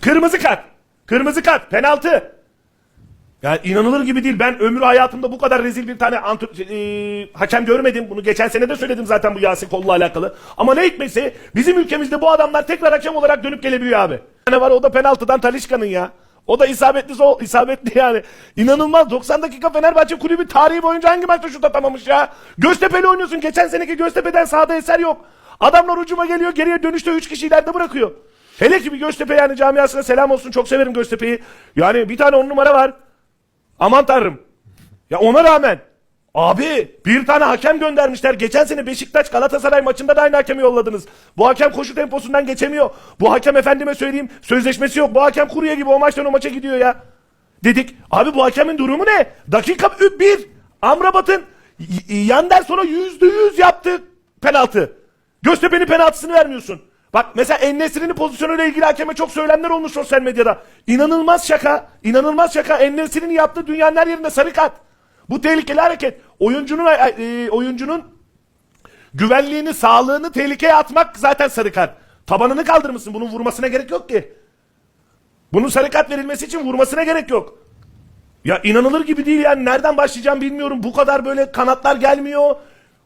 Kırmızı kart. Kırmızı kart. Penaltı. Yani inanılır gibi değil. Ben ömrü hayatımda bu kadar rezil bir tane antr- eee, hakem görmedim. Bunu geçen sene de söyledim zaten bu Yasin Kol'la alakalı. Ama ne hikmetse bizim ülkemizde bu adamlar tekrar hakem olarak dönüp gelebiliyor abi. Ne var o da penaltıdan Talişka'nın ya. O da isabetli sol, isabetli yani. İnanılmaz. 90 dakika Fenerbahçe kulübü tarihi boyunca hangi maçta şut atamamış ya? Göztepe'yle oynuyorsun. Geçen seneki Göztepe'den sahada eser yok. Adamlar ucuma geliyor geriye dönüşte 3 kişi ileride bırakıyor. Hele ki bir Göztepe yani camiasına selam olsun. Çok severim Göztepe'yi. Yani bir tane on numara var. Aman tanrım. Ya ona rağmen abi bir tane hakem göndermişler. Geçen sene Beşiktaş Galatasaray maçında da aynı hakemi yolladınız. Bu hakem koşu temposundan geçemiyor. Bu hakem efendime söyleyeyim sözleşmesi yok. Bu hakem kurye gibi o maçtan o maça gidiyor ya. Dedik abi bu hakemin durumu ne? Dakika bir Amrabat'ın y- y- yandan sonra yüzde yüz yaptı penaltı. Göztepe'nin penaltısını vermiyorsun. Bak mesela Ennesri'nin pozisyonuyla ilgili hakeme çok söylemler olmuş sosyal medyada. İnanılmaz şaka. inanılmaz şaka. Ennesri'nin yaptığı dünyanın her yerinde sarı kart. Bu tehlikeli hareket. Oyuncunun e, oyuncunun güvenliğini, sağlığını tehlikeye atmak zaten sarı kart. Tabanını kaldırmışsın. Bunun vurmasına gerek yok ki. Bunun sarı kart verilmesi için vurmasına gerek yok. Ya inanılır gibi değil yani. Nereden başlayacağım bilmiyorum. Bu kadar böyle kanatlar gelmiyor.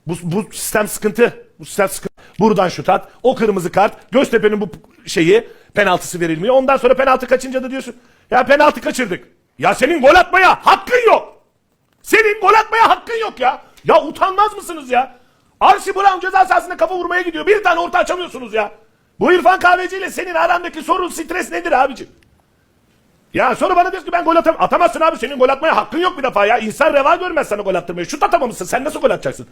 Bu, bu sistem sıkıntı. Bu sistem sıkıntı. Buradan şut at. O kırmızı kart. Göztepe'nin bu şeyi penaltısı verilmiyor. Ondan sonra penaltı kaçınca da diyorsun. Ya penaltı kaçırdık. Ya senin gol atmaya hakkın yok. Senin gol atmaya hakkın yok ya. Ya utanmaz mısınız ya? Arşi Brown ceza sahasında kafa vurmaya gidiyor. Bir tane orta açamıyorsunuz ya. Bu İrfan Kahveci ile senin arandaki sorun stres nedir abicim? Ya sonra bana diyorsun ki ben gol atam atamazsın abi senin gol atmaya hakkın yok bir defa ya. İnsan reva görmez sana gol attırmayı. Şut atamamışsın sen nasıl gol atacaksın?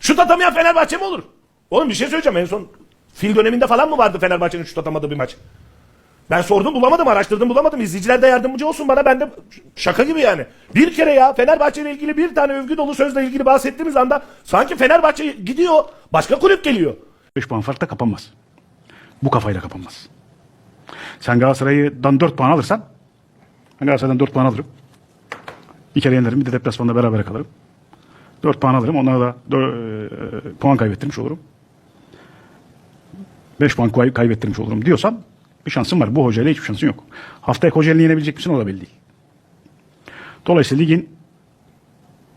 Şut atamayan Fenerbahçe mi olur? Oğlum bir şey söyleyeceğim en son fil döneminde falan mı vardı Fenerbahçe'nin şut atamadığı bir maç? Ben sordum bulamadım araştırdım bulamadım. İzleyiciler de yardımcı olsun bana ben de şaka gibi yani. Bir kere ya Fenerbahçe ile ilgili bir tane övgü dolu sözle ilgili bahsettiğimiz anda sanki Fenerbahçe gidiyor başka kulüp geliyor. 5 puan fark da kapanmaz. Bu kafayla kapanmaz. Sen Galatasaray'dan 4 puan alırsan ben Galatasaray'dan 4 puan alırım. Bir kere yenilerim bir de deplasmanda beraber kalırım. 4 puan alırım. Onlara da dö- e, puan kaybettirmiş olurum. 5 puan kay- kaybettirmiş olurum diyorsan bir şansın var. Bu hocayla hiçbir şansın yok. Haftaya Kocaeli'ni yenebilecek misin o da belli değil. Dolayısıyla ligin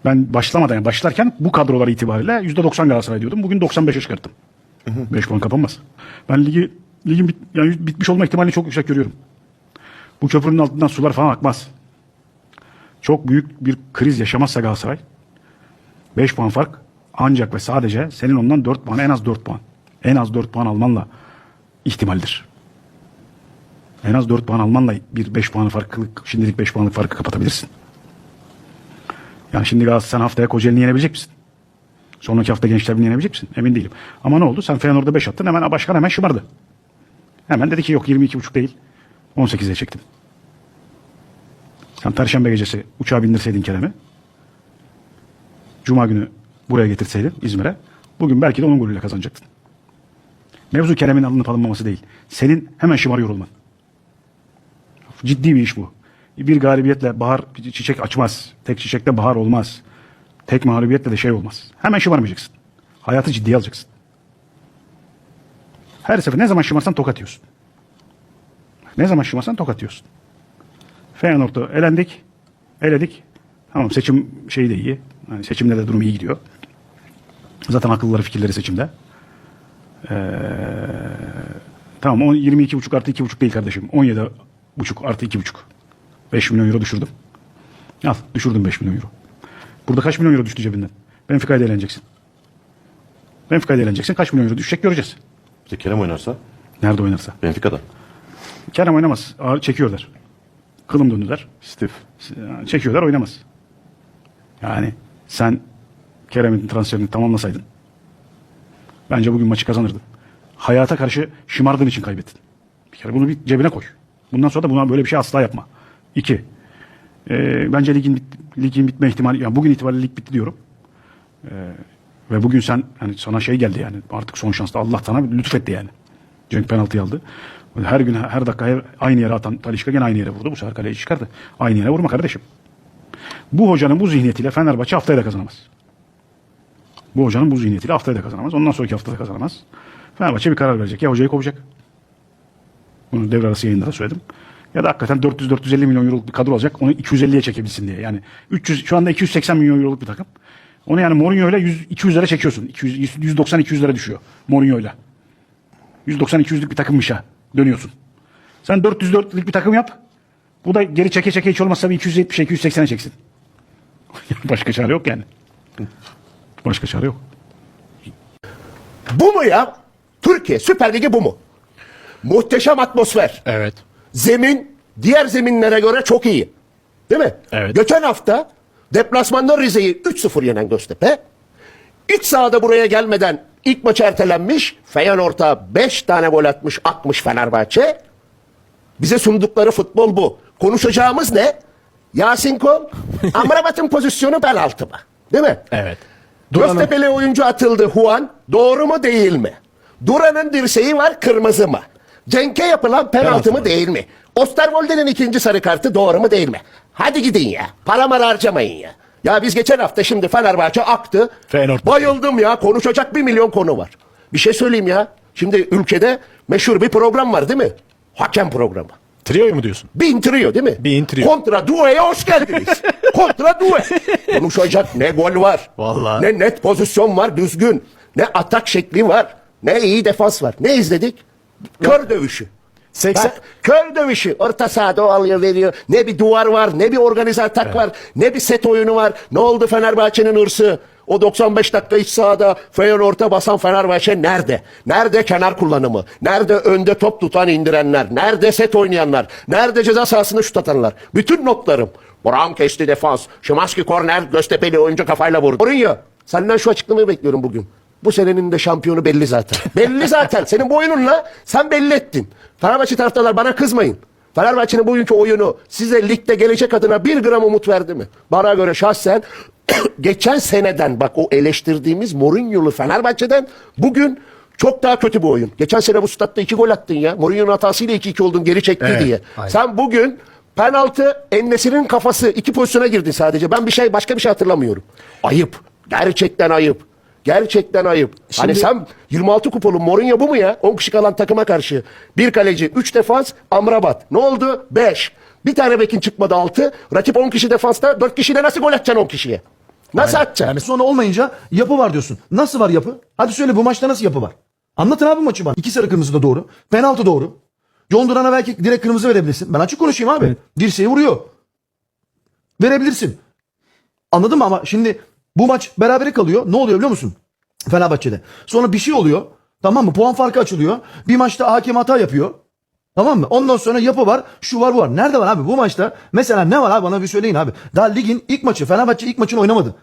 ben başlamadan yani başlarken bu kadrolar itibariyle %90 Galatasaray diyordum. Bugün 95'e çıkarttım. 5 puan kapanmaz. Ben ligi ligin bit, yani bitmiş olma ihtimalini çok yüksek görüyorum. Bu köprünün altından sular falan akmaz. Çok büyük bir kriz yaşamazsa Galatasaray 5 puan fark ancak ve sadece senin ondan 4 puan en az 4 puan. En az 4 puan almanla ihtimaldir. En az 4 puan almanla bir 5 puan farkı şimdilik 5 puanlık farkı kapatabilirsin. Yani şimdi Galatasaray sen haftaya Kocaeli'ni yenebilecek misin? Sonraki hafta Gençler Birliği'ni yenebilecek misin? Emin değilim. Ama ne oldu? Sen Feyenoord'a 5 attın. Hemen başkan hemen şımardı. Hemen dedi ki yok 22,5 değil. 18'e çektim. Sen Perşembe gecesi uçağa bindirseydin Kerem'i. Cuma günü buraya getirseydin İzmir'e. Bugün belki de onun golüyle kazanacaktın. Mevzu Kerem'in alınıp alınmaması değil. Senin hemen şımarıyor olman. Ciddi bir iş bu. Bir galibiyetle bahar çiçek açmaz. Tek çiçekte bahar olmaz. Tek mağlubiyetle de şey olmaz. Hemen şımarmayacaksın. Hayatı ciddiye alacaksın. Her sefer ne zaman şımarsan tokat yiyorsun. Ne zaman şımarsan tokat yiyorsun. Feyenoord'u elendik. Eledik. Tamam seçim şeyi de iyi. Yani seçimde de durum iyi gidiyor. Zaten akılları fikirleri seçimde. Ee, tamam on- 22,5 artı 2,5 değil kardeşim. 17,5 artı 2,5. 5 milyon euro düşürdüm. Al düşürdüm 5 milyon euro. Burada kaç milyon euro düştü cebinden? Benfica'yla eğleneceksin. Benfica'yla eğleneceksin. Kaç milyon euro düşecek göreceğiz. İşte Kerem oynarsa Nerede oynarsa. Benfica'da. Kerem oynamaz. Ağır çekiyorlar. Kılım döndüler. Steve. Çekiyorlar oynamaz. Yani sen Kerem'in transferini tamamlasaydın bence bugün maçı kazanırdın. Hayata karşı şımardığın için kaybettin. Bir kere bunu bir cebine koy. Bundan sonra da buna böyle bir şey asla yapma. İki. e, bence ligin bit- ligin bitme ihtimali yani bugün itibariyle lig bitti diyorum. E, ve bugün sen hani sana şey geldi yani artık son şansta Allah sana lütfetti yani. Cenk penaltıyı aldı. Her gün her dakika aynı yere atan Talişka gene aynı yere vurdu. Bu sefer kaleye çıkardı. Aynı yere vurma kardeşim. Bu hocanın bu zihniyetiyle Fenerbahçe haftaya da kazanamaz. Bu hocanın bu zihniyetiyle haftaya da kazanamaz. Ondan sonraki hafta da kazanamaz. Fenerbahçe bir karar verecek. Ya hocayı kovacak. Bunu devre arası yayında da söyledim. Ya da hakikaten 400-450 milyon euroluk bir kadro olacak. Onu 250'ye çekebilsin diye. Yani 300 şu anda 280 milyon euroluk bir takım. Onu yani Mourinho ile 100, 200'lere çekiyorsun. 200, 190-200'lere düşüyor Mourinho ile. 190-200'lük bir takımmış ha. Dönüyorsun. Sen 404'lük bir takım yap. Bu da geri çeke çeke hiç olmazsa bir 270'e 280'e çeksin. Başka çare yok yani. Başka çare yok. Bu mu ya? Türkiye Süper Ligi bu mu? Muhteşem atmosfer. Evet. Zemin diğer zeminlere göre çok iyi. Değil mi? Evet. Geçen hafta deplasmanda Rize'yi 3-0 yenen Göztepe. İç sahada buraya gelmeden ilk maç ertelenmiş. Feyenoord'a 5 tane gol atmış, akmış Fenerbahçe. Bize sundukları futbol bu. Konuşacağımız ne? Yasin Kol, Amrabat'ın pozisyonu penaltı mı? Değil mi? Evet. Göztepe'li oyuncu atıldı Juan. Doğru mu değil mi? Duran'ın dirseği var kırmızı mı? Cenk'e yapılan penaltı mı değil mi? Osterwolde'nin ikinci sarı kartı doğru mu değil mi? Hadi gidin ya. Para mara harcamayın ya. Ya biz geçen hafta şimdi Fenerbahçe aktı. Feyenoord. Bayıldım ya. Konuşacak bir milyon konu var. Bir şey söyleyeyim ya. Şimdi ülkede meşhur bir program var değil mi? Hakem programı. Trio'yu mu diyorsun? Bin trio değil mi? Bin trio. Kontra Due'ye hoş geldiniz. Kontra Due. Konuşacak ne gol var. Vallahi. Ne net pozisyon var düzgün. Ne atak şekli var. Ne iyi defans var. Ne izledik? Kör dövüşü. 80 Bak, kör dövüşü. Orta sahada o alıyor veriyor. Ne bir duvar var, ne bir organize atak var, ne bir set oyunu var. Ne oldu Fenerbahçe'nin hırsı? O 95 dakika iç sahada Feyenoord'a basan Fenerbahçe nerede? Nerede kenar kullanımı? Nerede önde top tutan indirenler? Nerede set oynayanlar? Nerede ceza sahasında şut atanlar? Bütün notlarım. Brown kesti defans. Şimanski korner Göztepe'li oyuncu kafayla vurdu. Mourinho senden şu açıklamayı bekliyorum bugün. Bu senenin de şampiyonu belli zaten. belli zaten. Senin bu oyununla sen belli ettin. Fenerbahçe taraftarlar bana kızmayın. Fenerbahçe'nin bugünkü oyunu size ligde gelecek adına bir gram umut verdi mi? Bana göre şahsen geçen seneden bak o eleştirdiğimiz Mourinho'lu Fenerbahçe'den bugün çok daha kötü bir oyun. Geçen sene bu statta iki gol attın ya. Mourinho'nun hatasıyla 2-2 oldun geri çekti Evet, diye. aynen. Sen bugün penaltı Ennesir'in kafası iki pozisyona girdin sadece. Ben bir şey başka bir şey hatırlamıyorum. Ayıp. Gerçekten ayıp. Gerçekten ayıp. hani sen 26 kupolu Mourinho bu mu ya? 10 kişi kalan takıma karşı. Bir kaleci, 3 defans, Amrabat. Ne oldu? 5. Bir tane bekin çıkmadı 6. Rakip 10 kişi defansta 4 kişiyle nasıl gol atacaksın 10 kişiye? Nasıl atacaksın? Yani sonra olmayınca yapı var diyorsun. Nasıl var yapı? Hadi söyle bu maçta nasıl yapı var? Anlatın abi maçı bana. İki sarı kırmızı da doğru. Penaltı doğru. John Duran'a belki direkt kırmızı verebilirsin. Ben açık konuşayım abi. Dirseği vuruyor. Verebilirsin. Anladın mı ama şimdi bu maç berabere kalıyor. Ne oluyor biliyor musun? Fenerbahçe'de. Sonra bir şey oluyor. Tamam mı? Puan farkı açılıyor. Bir maçta hakem hata yapıyor. Tamam mı? Ondan sonra yapı var, şu var, bu var. Nerede var abi bu maçta? Mesela ne var abi bana bir söyleyin abi. Daha ligin ilk maçı. Fenerbahçe ilk maçını oynamadı.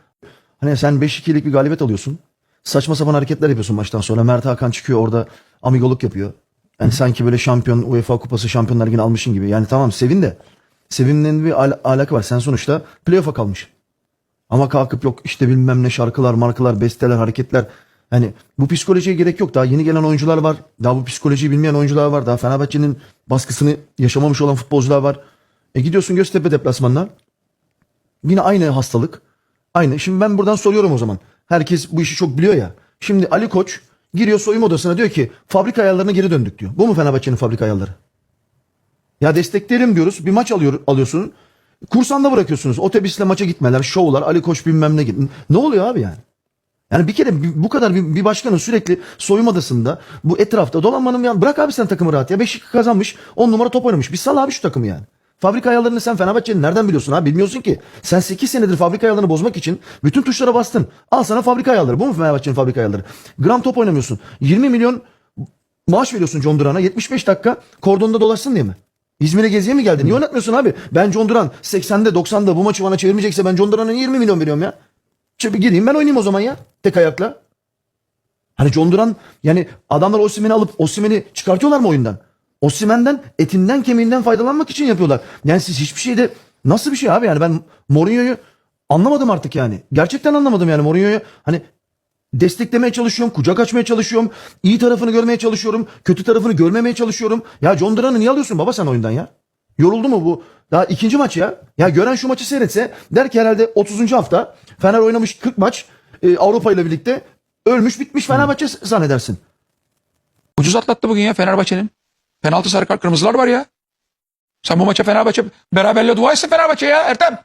Hani sen 5-2'lik bir galibiyet alıyorsun. Saçma sapan hareketler yapıyorsun maçtan sonra. Mert Hakan çıkıyor orada amigoluk yapıyor. Yani sanki böyle şampiyon UEFA kupası şampiyonlar ligini almışın gibi. Yani tamam sevin de. Sevinmenin bir al- alaka var. Sen sonuçta playoff'a kalmış. Ama kalkıp yok işte bilmem ne şarkılar, markalar, besteler, hareketler. Hani bu psikolojiye gerek yok. Daha yeni gelen oyuncular var. Daha bu psikolojiyi bilmeyen oyuncular var. Daha Fenerbahçe'nin baskısını yaşamamış olan futbolcular var. E gidiyorsun Göztepe deplasmanına. Yine aynı hastalık. Aynı. Şimdi ben buradan soruyorum o zaman. Herkes bu işi çok biliyor ya. Şimdi Ali Koç giriyor soyunma odasına diyor ki fabrika ayarlarına geri döndük diyor. Bu mu Fenerbahçe'nin fabrika ayarları? Ya destekleyelim diyoruz. Bir maç alıyor, alıyorsun. Kursanda bırakıyorsunuz. Otobüsle maça gitmeler, şovlar, Ali Koç bilmem ne. Ne oluyor abi yani? Yani bir kere bu kadar bir, başkanın sürekli soyunma odasında bu etrafta dolanmanın yani bırak abi sen takımı rahat ya. Beşik kazanmış 10 numara top oynamış. Bir sal abi şu takımı yani. Fabrika ayarlarını sen Fenerbahçe'nin nereden biliyorsun abi? Bilmiyorsun ki. Sen 8 senedir fabrika ayarlarını bozmak için bütün tuşlara bastın. Al sana fabrika ayarları. Bu mu Fenerbahçe'nin fabrika ayarları? Gram top oynamıyorsun. 20 milyon maaş veriyorsun John Duran'a. 75 dakika kordonda dolaşsın diye mi? İzmir'e geziye mi geldin? Niye oynatmıyorsun abi? Ben John Duran 80'de 90'da bu maçı bana çevirmeyecekse ben John Duran'a 20 milyon veriyorum ya. Çabuk gireyim ben oynayayım o zaman ya. Tek ayakla. Hani John Duran yani adamlar Osimhen'i alıp Osimhen'i çıkartıyorlar mı oyundan? Osimhen'den etinden kemiğinden faydalanmak için yapıyorlar. Yani siz hiçbir şeyde nasıl bir şey abi yani ben Mourinho'yu anlamadım artık yani. Gerçekten anlamadım yani Mourinho'yu hani desteklemeye çalışıyorum, kucak açmaya çalışıyorum, iyi tarafını görmeye çalışıyorum, kötü tarafını görmemeye çalışıyorum. Ya John Duran'ı niye alıyorsun baba sen oyundan ya? Yoruldu mu bu? Daha ikinci maç ya. Ya gören şu maçı seyretse der ki herhalde 30. hafta Fener oynamış 40 maç e, Avrupa ile birlikte ölmüş bitmiş Fenerbahçe zannedersin. Ucuz atlattı bugün ya Fenerbahçe'nin. Penaltı sarı kart kırmızılar var ya. Sen bu maça Fenerbahçe beraberle dua etsin Fenerbahçe ya Ertem.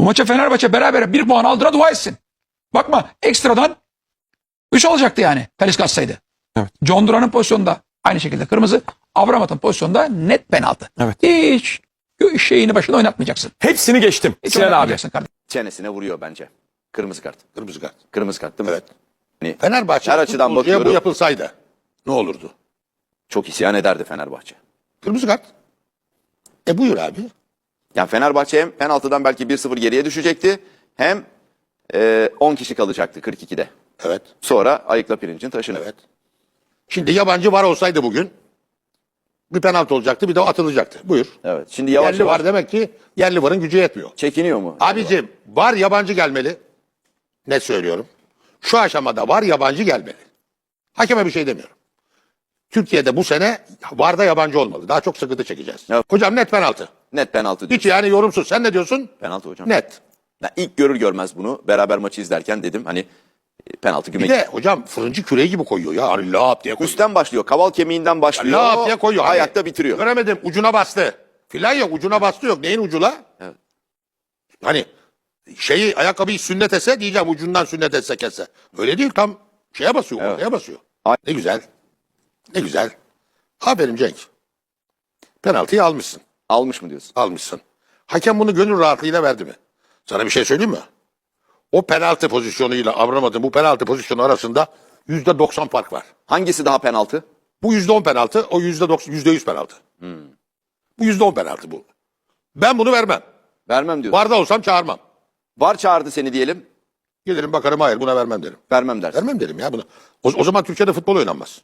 Bu maça Fenerbahçe beraber bir puan aldıra dua etsin. Bakma ekstradan 3 olacaktı yani Pelis kaçsaydı. Evet. John Duran'ın pozisyonunda aynı şekilde kırmızı. Avramat'ın pozisyonda net penaltı. Evet. Hiç şeyini başına oynatmayacaksın. Hepsini geçtim. Hiç Sinan abi. oynatmayacaksın kardeşim. çenesine vuruyor bence. Kırmızı kart. Kırmızı kart. Kırmızı kart değil mi? Evet. Hani Fenerbahçe her açıdan futbolcuya bakıyorum. bu yapılsaydı ne olurdu? Çok isyan ederdi Fenerbahçe. Kırmızı kart. E buyur abi. Yani Fenerbahçe hem penaltıdan belki 1-0 geriye düşecekti hem e, 10 kişi kalacaktı 42'de. Evet. Sonra ayıkla pirincin taşını. Evet. Şimdi yabancı var olsaydı bugün bir penaltı olacaktı bir de o atılacaktı. Buyur. Evet. Şimdi yavaş yerli yavaş var demek ki yerli varın gücü yetmiyor. çekiniyor mu? Abicim var yabancı gelmeli. Net söylüyorum. Şu aşamada var yabancı gelmeli. Hakeme bir şey demiyorum. Türkiye'de bu sene varda yabancı olmalı. Daha çok sıkıntı çekeceğiz. Evet. Hocam net penaltı. Net penaltı diyor. Hiç yani yorumsuz. Sen ne diyorsun? Penaltı hocam. Net. Ben ilk görür görmez bunu beraber maçı izlerken dedim hani penaltı Bir güme. de hocam fırıncı küreği gibi koyuyor ya. Hani lap diye koyuyor. Üstten başlıyor. Kaval kemiğinden başlıyor. Lap diye koyuyor. Hani Ayakta bitiriyor. Göremedim ucuna bastı. Filan yok ucuna bastı yok. Neyin ucula? Evet. Hani şeyi ayakkabıyı sünnet etse diyeceğim ucundan sünnet etse kesse. Öyle değil tam şeye basıyor Evet. ortaya basıyor. Ay- Ne güzel. Ne güzel. Aferin Cenk. Penaltıyı almışsın. Almış mı diyorsun? Almışsın. Hakem bunu gönül rahatlığıyla verdi mi? Sana bir şey söyleyeyim mi? O penaltı pozisyonuyla Abramad'ın bu penaltı pozisyonu arasında yüzde doksan fark var. Hangisi daha penaltı? Bu yüzde on penaltı, o yüzde doksan, yüzde yüz penaltı. Bu yüzde on penaltı bu. Ben bunu vermem. Vermem diyorsun. Varda olsam çağırmam. Var çağırdı seni diyelim. Gelirim bakarım hayır buna vermem derim. Vermem dersin. Vermem derim ya buna. O, o zaman Türkiye'de futbol oynanmaz.